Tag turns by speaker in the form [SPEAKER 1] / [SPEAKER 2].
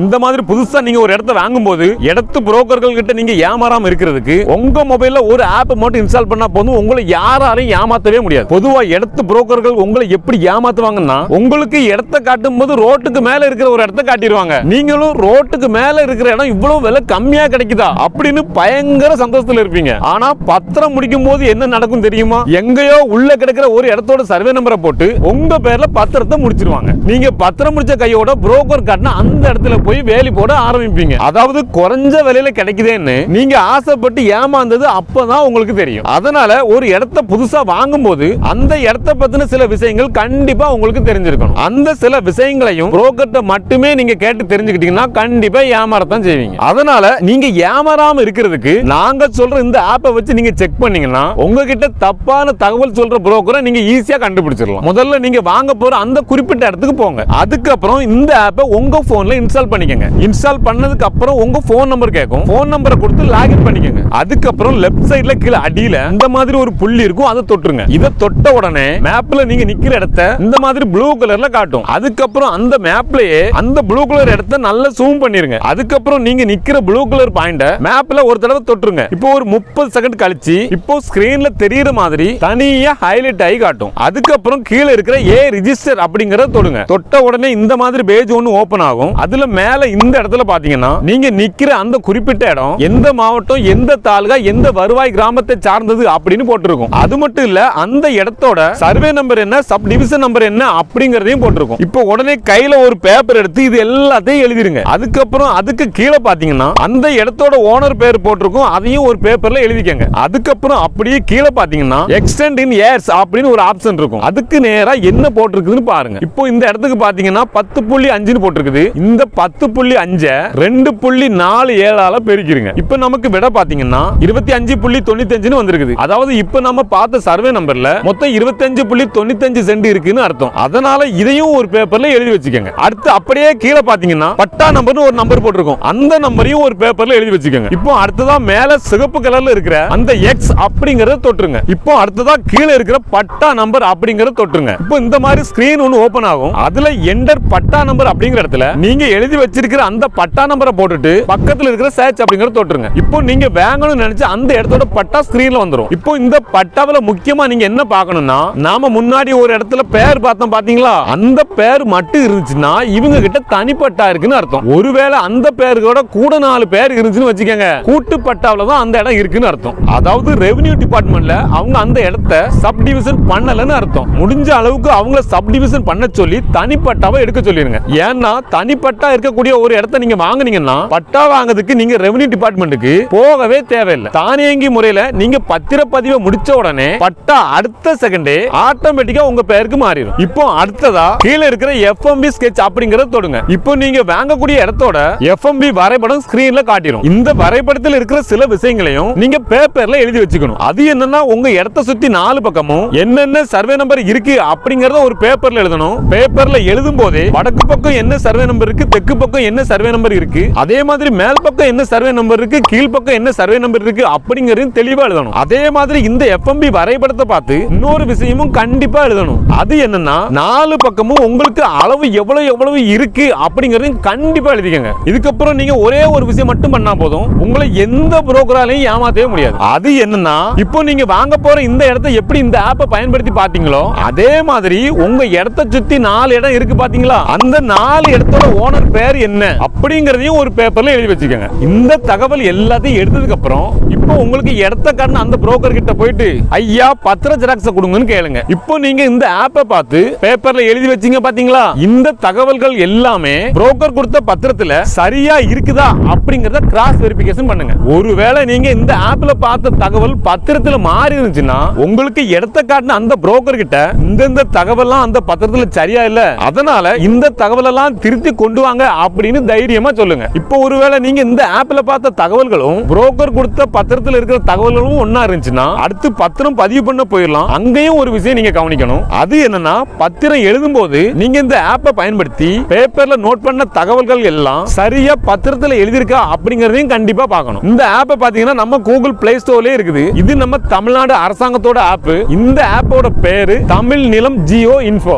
[SPEAKER 1] இந்த மாதிரி புதுசா நீங்க ஒரு இடத்த வாங்கும்போது இடத்து புரோக்கர்கள் கிட்ட நீங்க ஏமாறாம இருக்கிறதுக்கு உங்க மொபைல்ல ஒரு ஆப் மட்டும் இன்ஸ்டால் பண்ணா போதும் உங்களை யாராலையும் ஏமாத்தவே முடியாது. பொதுவா இடத்து புரோக்கர்கள் உங்களை எப்படி ஏமாத்துவாங்கன்னா உங்களுக்கு இடத்த காட்டும் போது ரோட்டுக்கு மேல இருக்கிற ஒரு இடத்த காட்டிடுவாங்க. நீங்களும் ரோட்டுக்கு மேல இருக்கிற இடம் இவ்வளவு விலை கம்மியா கிடைக்குதா அப்படின்னு பயங்கர சந்தோஷத்துல இருப்பீங்க. ஆனா பத்திரம் முடிக்கும் போது என்ன நடக்கும் தெரியுமா? எங்கேயோ உள்ள கிடக்கிற ஒரு இடத்தோட சர்வே நம்பரை போட்டு உங்க பேர்ல பத்திரத்தை முடிச்சிருவாங்க. நீங்க பத்திரம் முடிச்ச கையோட புரோக்கர் காட்டினா அந்த இடத்துல போய் வேலி போட ஆரம்பிப்பீங்க. அதாவது குறைஞ்ச விலையில கிடைக்குதேன்னு நீங்க ஆசைப்பட்டு ஏமாந்தது அப்பதான் உங்களுக்கு தெரியும். அதனால ஒரு இடத்த புதுசா வாங்கும்போது அந்த இடத்த பத்தின சில விஷயங்கள் கண்டிப்பா உங்களுக்கு தெரிஞ்சிருக்கணும். அந்த சில விஷயங்களையும் புரோக்கர்ட்ட மட்டுமே நீங்க கேட்டு தெரிஞ்சுக்கிட்டீங்கன்னா கண்டிப்பா ஏமாறத்தான் செய்வீங்க. அதனால நீங்க ஏமாறாம இருக்கிறதுக்கு நாங்க சொல்ற இந்த ஆப்பை வச்சு நீங்க செக் பண்ணீங்கன்னா உங்ககிட்ட தப்பான தகவல் சொல்ற புரோக்கரை நீங்க ஈஸியா கண்டுபிடிச்சிடலாம். முதல்ல நீங்க வாங்க போற அந்த குறிப்பிட்ட இடத்துக்கு போங்க. அதுக்கப்புறம் இந்த ஆப்பை உங்க போன்ல இன்ஸ்டால் பண்ணிக்கங்க. இன்ஸ்டால் பண்ணதுக்கு அப்புறம் உங்க போன் நம்பர் கேட்கும் போன் நம்பரை கொடுத்து லாகின் பண்ணிக்கங்க. அதுக்கப்புறம் லெஃப்ட் சைடுல கீழே அடியில இந்த மாதிரி ஒரு புள்ளி இருக்கும் அதை தொட்டுருங்க. இதை தொட்ட உடனே மேப்ல நீங்க நிக்கிற இடத்த இந்த மாதிரி ப்ளூ கலர்ல காட்டும். அதுக்கப்புறம் அந்த மேப்லயே அந்த ப்ளூ கலர் இடத்த நல்லா ஜூம் பண்ணிருங்க. அதுக்கப்புறம் நீங்க நிக்கிற ப்ளூ கலர் பாயிண்ட மேப்ல ஒரு தடவை தொட்டுருங்க. இப்போ ஒரு முப்பது செகண்ட் கழிச்சு இப்போ ஸ்கிரீன்ல தெரியற மாதிரி தனியா ஹைலைட் ஆகி காட்டும். அதுக்கப்புறம் கீழே இருக்கிற ஏ ரிஜிஸ்டர் அப்படிங்கறத தொடுங்க. தொட்ட உடனே இந்த மாதிரி பேஜ் ஒன்னு ஓபன் ஆகும். அதுல மேல இந்த இடத்துல பாத்தீங்கன்னா நீங்க நிக்கிற அந்த குறிப்பிட்ட இடம் எந்த மாவட்டம் எந்த தாலுகா எந்த வருவாய் கிராமத்தை சார்ந்தது அப்படின்னு போட்டிருக்கும். அது மட்டும் இல்ல அந்த இடத்தோட சர்வே நம்பர் என்ன சப் டிவிஷன் நம்பர் என்ன அப்படிங்கறதையும் போட்டிருக்கும். இப்போ உடனே கையில ஒரு பேப்பர் எடுத்து இது எல்லாத்தையும் எழுதிருங்க. அதுக்கப்புறம் அதுக்கு கீழே பாத்தீங்கன்னா அந்த இடத்தோட ஓனர் பேர் போட்டிருக்கும் அதையும் ஒரு பேப்பர்ல எழுதிக்கங்க. அதுக்கப்புறம் அப்படியே கீழே பாத்தீங்கன்னா எக்ஸ்டெண்ட் இன் ஏர்ஸ் அப்படின்னு ஒரு ஆப்ஷன் இருக்கும். அதுக்கு நேரா என்ன போட்டிருக்குதுன்னு பாருங்க. இப்போ இந்த இடத்துக்கு பாத்தீங்கன்னா பத்து புள்ளி அஞ்சுன்னு போட்டிருக்குது. இந்த பத்து பத்து புள்ளி அஞ்ச ரெண்டு புள்ளி நாலு ஏழால பெருக்கிருங்க. இப்போ நமக்கு விட பாத்தீங்கன்னா இருபத்தி அஞ்சு புள்ளி தொண்ணூத்தி அஞ்சுன்னு வந்திருக்குது. அதாவது இப்போ நம்ம பார்த்த சர்வே நம்பர்ல மொத்தம் இருபத்தஞ்சு புள்ளி தொண்ணூத்தஞ்சு சென்ட் இருக்குன்னு அர்த்தம். அதனால இதையும் ஒரு பேப்பர்ல எழுதி வச்சுக்கோங்க. அடுத்து அப்படியே கீழே பாத்தீங்கன்னா பட்டா நம்பர்னு ஒரு நம்பர் போட்டிருக்கும். அந்த நம்பரையும் ஒரு பேப்பர்ல எழுதி வச்சுக்கோங்க. இப்போ அடுத்ததா மேல சிகப்பு கலர்ல இருக்கிற அந்த எக்ஸ் அப்படிங்கறத தொட்டுருங்க. இப்போ அடுத்ததா கீழே இருக்கிற பட்டா நம்பர் அப்படிங்கறத தொட்டுருங்க. இப்போ இந்த மாதிரி ஸ்கிரீன் ஒன்னு ஓபன் ஆகும். அதுல என்டர் பட்டா நம்பர் அப்படிங்கிற இடத்துல நீங்க எழுதி வச்சிருக்கிற அந்த பட்டா நம்பரை போட்டுட்டு பக்கத்துல இருக்கிற சேச் அப்படிங்கறத தொட்டுருங்க. இப்போ நீங்க வாங்கணும்னு நினைச்சு அந்த இடத்தோட பட்டா ஸ்கிரீன்ல வந்துரும். இப்போ இந்த பட்டாவில முக்கியமா நீங்க என்ன பார்க்கணும்னா நாம முன்னாடி ஒரு இடத்துல பேர் பார்த்தோம் பாத்தீங்களா? அந்த பேர் மட்டும் இருந்துச்சுன்னா இவங்க கிட்ட தனிப்பட்டா இருக்குன்னு அர்த்தம். ஒருவேளை அந்த பேருக்கோட கூட நாலு பேர் இருந்துச்சுன்னு வச்சுக்கோங்க. கூட்டு பட்டாவில தான் அந்த இடம் இருக்குன்னு அர்த்தம். அதாவது ரெவென்யூ டிபார்ட்மெண்ட்ல அவங்க அந்த இடத்த சப் டிவிஷன் பண்ணலன்னு அர்த்தம். முடிஞ்ச அளவுக்கு அவங்கள சப் டிவிஷன் பண்ண சொல்லி தனிப்பட்டாவை எடுக்க சொல்லிருங்க. ஏன்னா தனிப்பட்டா இருக்க இருக்கக்கூடிய ஒரு இடத்த நீங்க வாங்குனீங்கன்னா பட்டா வாங்குறதுக்கு நீங்க ரெவன்யூ டிபார்ட்மெண்ட்டுக்கு போகவே தேவையில்லை. தானியங்கி முறையில நீங்க பத்திரப்பதிவை முடிச்ச உடனே பட்டா அடுத்த செகண்டே ஆட்டோமேட்டிக்கா உங்க பேருக்கு மாறிடும். இப்போ அடுத்ததா கீழே இருக்கிற எஃப்எம்பி ஸ்கெட்ச் அப்படிங்கறத தொடுங்க. இப்போ நீங்க வாங்கக்கூடிய இடத்தோட எஃப்எம்பி வரைபடம் ஸ்கிரீன்ல காட்டிடும் இந்த வரைபடத்தில் இருக்கிற சில விஷயங்களையும் நீங்க பேப்பர்ல எழுதி வச்சுக்கணும். அது என்னன்னா உங்க இடத்த சுத்தி நாலு பக்கமும் என்னென்ன சர்வே நம்பர் இருக்கு அப்படிங்கறத ஒரு பேப்பர்ல எழுதணும். பேப்பர்ல எழுதும் போதே வடக்கு பக்கம் என்ன சர்வே நம்பர் இருக்கு தெற்கு பக்கம் என்ன சர்வே நம்பர் இருக்கு? அதே மாதிரி மேல் பக்கம் என்ன சர்வே நம்பர் இருக்கு? கீழ் பக்கம் என்ன சர்வே நம்பர் இருக்கு? அப்படிங்கிறது தெளிவா எழுதணும். அதே மாதிரி இந்த எஃப்எம்பி வரைபடத்தை பார்த்து இன்னொரு விஷயமும் கண்டிப்பா எழுதணும். அது என்னன்னா நாலு பக்கமும் உங்களுக்கு அளவு எவ்வளவு எவ்வளவு இருக்கு அப்படிங்கறதையும் கண்டிப்பா எழுதிக்கங்க. இதுக்கப்புறம் நீங்க ஒரே ஒரு விஷயம் மட்டும் பண்ணா போதும். உங்களை எந்த புரோக்கராலையும் ஏமாத்தவே முடியாது. அது என்னன்னா இப்போ நீங்க வாங்க போற இந்த இடத்தை எப்படி இந்த ஆப்பை பயன்படுத்தி பாத்தீங்களோ அதே மாதிரி உங்க இடத்தை சுத்தி நாலு இடம் இருக்கு பாத்தீங்களா அந்த நாலு இடத்தோட ஓனர் பேர் என்ன அப்படிங்கிறதையும் ஒரு பேப்பர்ல எழுதி வச்சுக்கோங்க இந்த தகவல் எல்லாத்தையும் எடுத்ததுக்கு அப்புறம் இப்போ உங்களுக்கு இடத்த கண்ணு அந்த புரோக்கர் கிட்ட போயிட்டு ஐயா பத்திர ஜெராக்ஸ் கொடுங்கன்னு கேளுங்க. இப்போ நீங்க இந்த ஆப்பை பார்த்து பேப்பர்ல எழுதி வச்சீங்க பாத்தீங்களா? இந்த தகவல்கள் எல்லாமே புரோக்கர் கொடுத்த பத்திரத்துல சரியா இருக்குதா அப்படிங்கறத கிராஸ் வெரிபிகேஷன் பண்ணுங்க. ஒருவேளை நீங்க இந்த ஆப்ல பார்த்த தகவல் பத்திரத்துல மாறி இருந்துச்சுன்னா உங்களுக்கு இடத்த காட்டின அந்த புரோக்கர் கிட்ட இந்த தகவல்லாம் அந்த பத்திரத்துல சரியா இல்ல. அதனால இந்த தகவல் எல்லாம் திருத்தி கொண்டு வாங்க அப்படின்னு தைரியமா சொல்லுங்க. இப்போ ஒருவேளை நீங்க இந்த ஆப்ல பார்த்த தகவல்களும் புரோக்கர் கொடுத்த பத்திரத்தில் இருக்கிற தகவல்களும் ஒன்னா இருந்துச்சுன்னா அடுத்து பத்திரம் பதிவு பண்ண போயிடலாம். அங்கேயும் ஒரு விஷயம் நீங்க கவனிக்கணும். அது என்னன்னா பத்திரம் எழுதும் போது நீங்க இந்த ஆப்பை பயன்படுத்தி பேப்பர்ல நோட் பண்ண தகவல்கள் எல்லாம் சரியா பத்திரத்துல எழுதியிருக்கா அப்படிங்கறதையும் கண்டிப்பா பார்க்கணும். இந்த ஆப்பை பாத்தீங்கன்னா நம்ம கூகுள் பிளே ஸ்டோர்லயே இருக்குது. இது நம்ம தமிழ்நாடு அரசாங்கத்தோட ஆப் இந்த ஆப்போட பேரு தமிழ் நிலம் ஜியோ இன்ஃபோ.